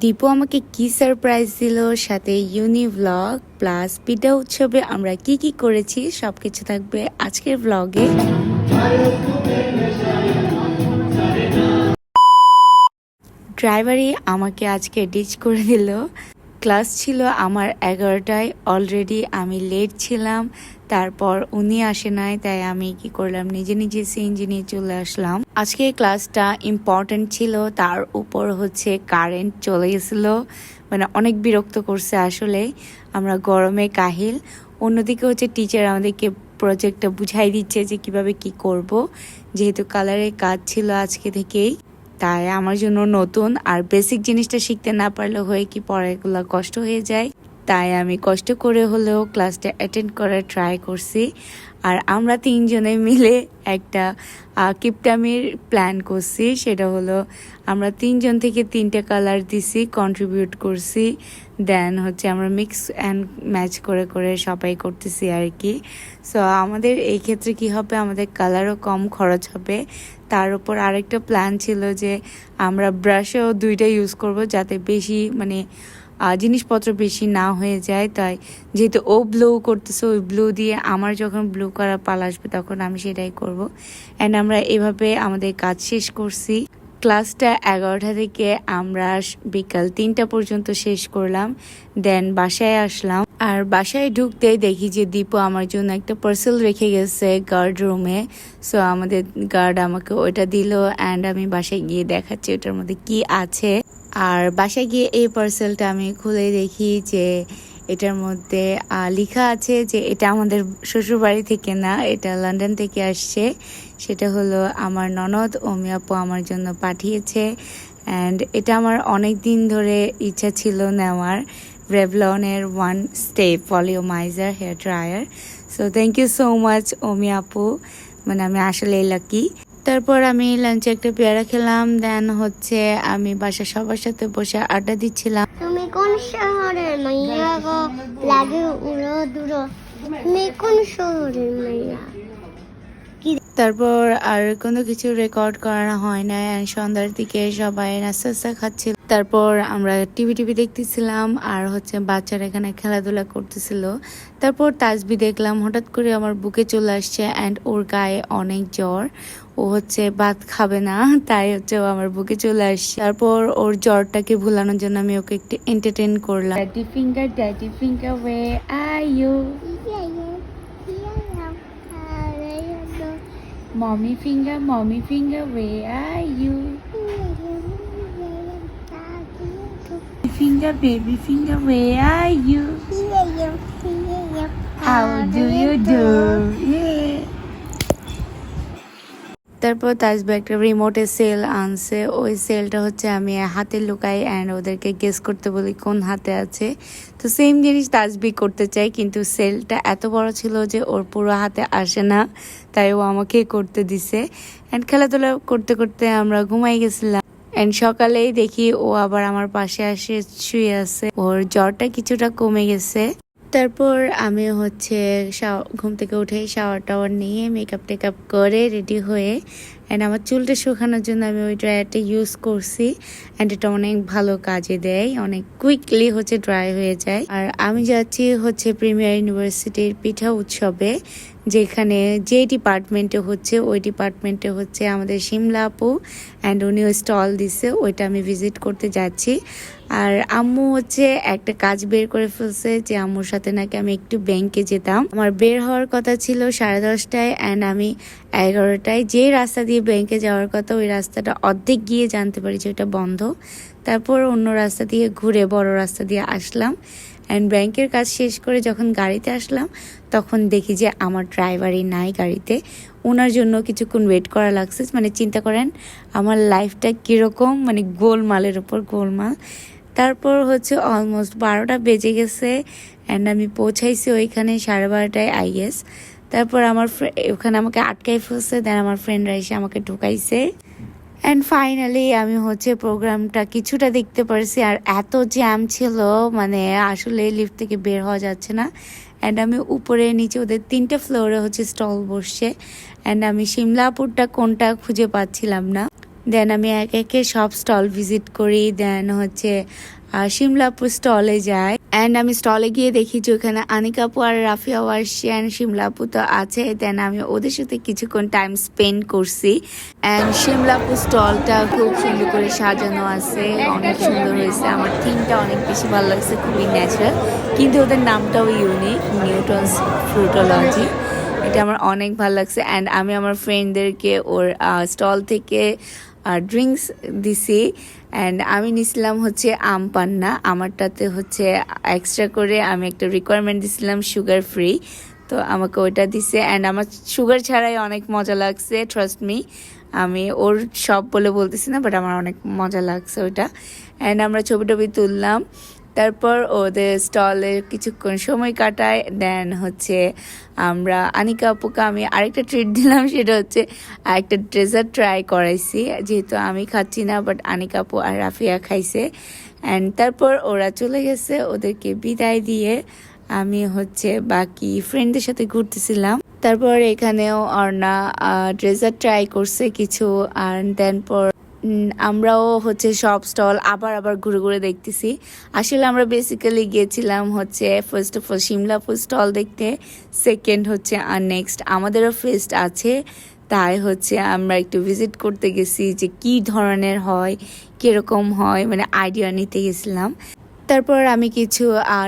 দীপু আমাকে কি সারপ্রাইজ দিল, সাথে ইউনি ব্লগ প্লাস পিঠা উৎসবে আমরা কি কি করেছি সব কিছু থাকবে আজকের ব্লগে ড্রাইভারই আমাকে আজকে ডিচ করে দিল। ক্লাস ছিল আমার এগারোটায়। অলরেডি আমি লেট ছিলাম, তারপর উনি আসে নাই, তাই আমি কি করলাম, নিজে নিজে সিএনজি নিয়ে চলে আসলাম। আজকে ক্লাসটা ইম্পর্টেন্ট ছিল, তার উপর হচ্ছে কারেন্ট চলে গেছিল মানে অনেক বিরক্ত করছে আসলে। আমরা গরমে কাহিল, অন্যদিকে হচ্ছে টিচার আমাদেরকে প্রজেক্টটা বুঝাই দিচ্ছে যে কীভাবে কি করব, যেহেতু কালারের কাজ ছিল আজকে থেকেই। তাই আমার জন্য নতুন আর বেসিক জিনিসটা শিখতে না পারলে হয়ে কি পড়াগুলো কষ্ট হয়ে যায়। তাই আমি কষ্ট করে হলেও ক্লাসটা অ্যাটেন্ড করার ট্রাই করছি। আর আমরা তিনজনে মিলে একটা কিপটামির প্ল্যান করছি। সেটা হলো আমরা তিনজন থেকে তিনটে কালার দিছি কন্ট্রিবিউট করছি। দেন হচ্ছে আমরা মিক্স অ্যান্ড ম্যাচ করে করে সবাই করতেছি আর কি। সো আমাদের এই ক্ষেত্রে কি হবে? আমাদের কালারও কম খরচ হবে। তার উপর আরেকটা প্ল্যান ছিল যে আমরা ব্রাশেও দুইটা ইউজ করব যাতে বেশি মানে জিনিসপত্র বেশি না হয়ে যায়, তাই যেহেতু ও ব্লু করতেছে, ওই ব্লু দিয়ে আমার যখন ব্লু করা পাল আসবে তখন আমি সেটাই করব। অ্যান্ড আমরা এভাবে আমাদের কাজ শেষ করছি। ক্লাসটা এগারোটা থেকে আমরা বিকাল তিনটা পর্যন্ত শেষ করলাম দেন বাসায় আসলাম। আর বাসায় ঢুকতেই দেখি যে দীপু আমার জন্য একটা পার্সেল রেখে গেছে গার্ড রুমে সো আমাদের গার্ড আমাকে ওইটা দিল অ্যান্ড আমি বাসায় গিয়ে দেখাচ্ছি ওটার মধ্যে কি আছে। আর বাসায় গিয়ে এই পার্সেলটা আমি খুলে দেখি যে এটার মধ্যে লেখা আছে যে এটা আমাদের শ্বশুরবাড়ি থেকে না, এটা লন্ডন থেকে আসছে। সেটা হলো, আমার ননদ অমি আপু আমার জন্য পাঠিয়েছে অ্যান্ড এটা আমার অনেক দিন ধরে ইচ্ছা ছিল নেওয়ার রেভলনের one step volumizer hair dryer so thank you so much Ami আপু। মানে আমি আসলে লাকি তারপর আমি লাঞ্চে একটা পেয়ারা খেলাম দেন হচ্ছে আমি বাসা সবার সাথে বসে আড্ডা দিচ্ছিলাম। তুমি কোন শহরের মাইয়া গো? লাগে উড়ো দূরো তুমি কোন শহরের মাইয়া? তারপর আর কোনো কিছু রেকর্ড করানো হয় না সন্ধ্যার দিকে সবাই নাস্তা নাস্তা খাচ্ছিল। তারপর আমরা টিভি টিভি দেখতেছিলাম আর হচ্ছে বাচ্চারা এখানে খেলাধুলা করতেছিল। তারপর তাজবি দেখলাম, হঠাৎ করে আমার বুকে চলে আসছে অ্যান্ড ওর গায়ে অনেক জ্বর। ও হচ্ছে ভাত খাবে না, তাই হচ্ছে ও আমার বুকে চলে আসছে। তারপর ওর জ্বরটাকে ভুলানোর জন্য আমি ওকে একটু এন্টারটেন করলাম। Daddy finger daddy finger where you mommy finger mommy finger where R finger, baby finger, where are you? How do you do? Yeah. তারপর একটা সেল আনছে ওই সেলটা হচ্ছে আমি হাতে লুকাই অ্যান্ড ওদেরকে গেস করতে বলি কোন হাতে আছে তো সেম জিনিস তাজবি করতে চাই কিন্তু সেলটা এত বড় ছিল যে ওর পুরো হাতে আসে না তাই ও আমাকে করতে দিছে অ্যান্ড খেলাধুলা করতে করতে আমরা ঘুমাই গেছিলাম এন্ড সকালেই দেখি ও আবার আমার পাশে আসে, শুয়ে আছে। ওর জ্বরটা কিছুটা কমে গেছে। তারপর আমি হচ্ছে ঘুম থেকে উঠে শাওয়ার টাওয়ার নিয়ে মেকআপ টেকআপ করে রেডি হয়ে অ্যান্ড আমার চুলটা শুকানোর জন্য আমি ওই ড্রায়ারটা ইউজ করছি অ্যান্ড এটা অনেক ভালো কাজে দেয়। অনেক কুইকলি হচ্ছে ড্রাই হয়ে যায়। আর আমি যাচ্ছি হচ্ছে প্রিমিয়ার ইউনিভার্সিটির পিঠা উৎসবে। যেখানে যে ডিপার্টমেন্টে হচ্ছে, ওই ডিপার্টমেন্টে হচ্ছে আমাদের সিমলা আপু অ্যান্ড উনিও স্টল দিছে, ওইটা আমি ভিজিট করতে যাচ্ছি। আর আম্মু হচ্ছে একটা কাজ বের করে ফেলছে যে আম্মুর সাথে নাকি আমি একটু ব্যাংকে যেতাম। আমার বের হওয়ার কথা ছিল সাড়ে দশটায় অ্যান্ড আমি এগারোটায়। যে রাস্তা দিয়ে ব্যাংকে যাওয়ার কথা, ওই রাস্তাটা অর্ধেক গিয়ে জানতে পারি যে ওটা বন্ধ। তারপর অন্য রাস্তা দিয়ে ঘুরে বড় রাস্তা দিয়ে আসলাম। অ্যান্ড ব্যাংকের কাজ শেষ করে যখন গাড়িতে আসলাম, তখন দেখি যে আমার ড্রাইভারই নাই গাড়িতে। ওনার জন্য কিছুক্ষণ ওয়েট করা লাগছে। মানে চিন্তা করেন, আমার লাইফটা কীরকম মানে গোলমালের ওপর গোলমাল। তারপর হচ্ছে অলমোস্ট বারোটা বেজে গেছে অ্যান্ড আমি পৌঁছাইছি ওইখানে সাড়ে বারোটায় আইএস তারপর আমার ওখানে আমাকে আটকাই ফেলছে দেন আমার ফ্রেন্ডরা এসে আমাকে ঢুকাইছে। অ্যান্ড ফাইনালি আমি হচ্ছে প্রোগ্রামটা কিছুটা দেখতে পারছি, আর এত জ্যাম ছিল মানে আসলে লিফট থেকে বের হওয়া যাচ্ছে না। অ্যান্ড আমি উপরে, নিচে ওদের তিনটে ফ্লোরে হচ্ছে স্টল বসছে। অ্যান্ড আমি সিমলাপুরটা কোনটা খুঁজে পাচ্ছিলাম না। দেন আমি এক একে সব স্টল ভিজিট করি। দেন হচ্ছে সিমলাপুর স্টলে যায়। অ্যান্ড আমি স্টলে গিয়ে দেখি যে ওখানে আনিকাপু আর রাফিয়াও আসছে অ্যান্ড তো আছে। দেন আমি ওদের সাথে কিছুক্ষণ টাইম স্পেন্ড করছি। অ্যান্ড সিমলাপু স্টলটা খুব সুন্দর করে সাজানো আছে। অনেক সুন্দর হয়েছে। আমার থিমটা অনেক বেশি ভালো লাগছে, খুবই ন্যাচারাল কিন্তু ওদের নামটাও ইউনিক নিউটনস ফ্রুটোলজি এটা আমার অনেক ভালো লাগছে। অ্যান্ড আমি আমার ফ্রেন্ডদেরকে ওর স্টল থেকে ড্রিঙ্কস দিছি অ্যান্ড আমি নিছিলাম হচ্ছে আম পান্না। আমারটাতে হচ্ছে এক্সট্রা করে আমি একটা রিকোয়ারমেন্ট দিছিলাম সুগার ফ্রি তো আমাকে ওইটা দিছে অ্যান্ড আমার সুগার ছাড়াই অনেক মজা লাগছে ট্রাস্ট মি আমি ওর সব বলে বলতেছি না বাট আমার অনেক মজা লাগছে ওইটা। অ্যান্ড আমরা ছবি টবি তুললাম। তারপর ওদের স্টলে কিছুক্ষণ সময় কাটায়। দেন হচ্ছে আমরা আনিকা আপুকে আমি আরেকটা ট্রিট দিলাম, সেটা হচ্ছে একটা ড্রেজার্ট ট্রাই করাইছি। যেহেতু আমি খাচ্ছি না বাট আনিকা আপু আর রাফিয়া খাইছে। অ্যান্ড তারপর ওরা চলে গেছে ওদেরকে বিদায় দিয়ে। আমি হচ্ছে বাকি ফ্রেন্ডদের সাথে ঘুরতেছিলাম। তারপর এখানেও অর্ণা ড্রেজার্ট ট্রাই করছে কিছু। আর দেন পর আমরাও হচ্ছে সব স্টল আবার আবার ঘুরে ঘুরে দেখতেছি। আসলে আমরা বেসিক্যালি গিয়েছিলাম হচ্ছে first of all Simlapur stall দেখতে সেকেন্ড হচ্ছে আর নেক্সট আমাদেরও ফেস্ট আছে। তাই হচ্ছে আমরা একটু ভিজিট করতে গেছি যে কি ধরনের হয়, কীরকম হয় মানে আইডিয়া নিতে গেছিলাম। তারপর আমি কিছু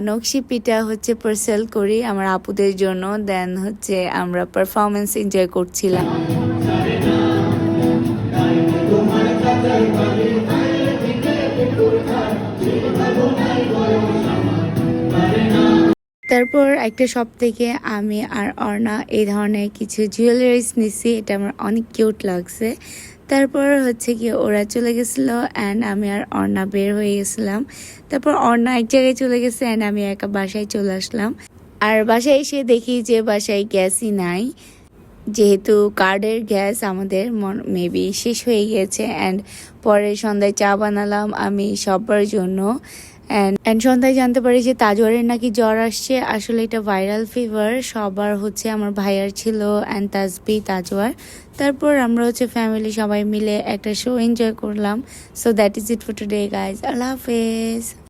নকশি পিঠা হচ্ছে পার্সেল করি আমার আপুদের জন্য দেন হচ্ছে আমরা পারফরমেন্স এনজয় করছিলাম। তারপর একটা শপ থেকে আমি আর অর্ণা এই ধরনের কিছু জুয়েলারিস নিছি, এটা আমার অনেক কিউট লাগছে। তারপর হচ্ছে কি ওরা চলে গেছিল অ্যান্ড আমি আর অর্ণা বের হয়ে গেছিলাম। তারপর অর্ণা এক জায়গায় চলে গেছে অ্যান্ড আমি একা বাসায় চলে আসলাম। আর বাসায় এসে দেখি যে বাসায় গ্যাসই নাই। যেহেতু কার্ডের গ্যাস আমাদের মন মেবি শেষ হয়ে গিয়েছে অ্যান্ড পরে সন্ধ্যায় চা বানালাম আমি সবার জন্য। অ্যান্ড সন্ধ্যায় জানতে পারি যে তাজওয়ারের নাকি জ্বর আসছে। আসলে এটা ভাইরাল ফিভার সবার হচ্ছে আমার ভাইয়ার ছিল অ্যান্ড তাজবি তাজওয়ার তারপর আমরা হচ্ছে ফ্যামিলি সবাই মিলে একটা শো এনজয় করলাম। So that is it for today guys আল্লাহ হাফেজ।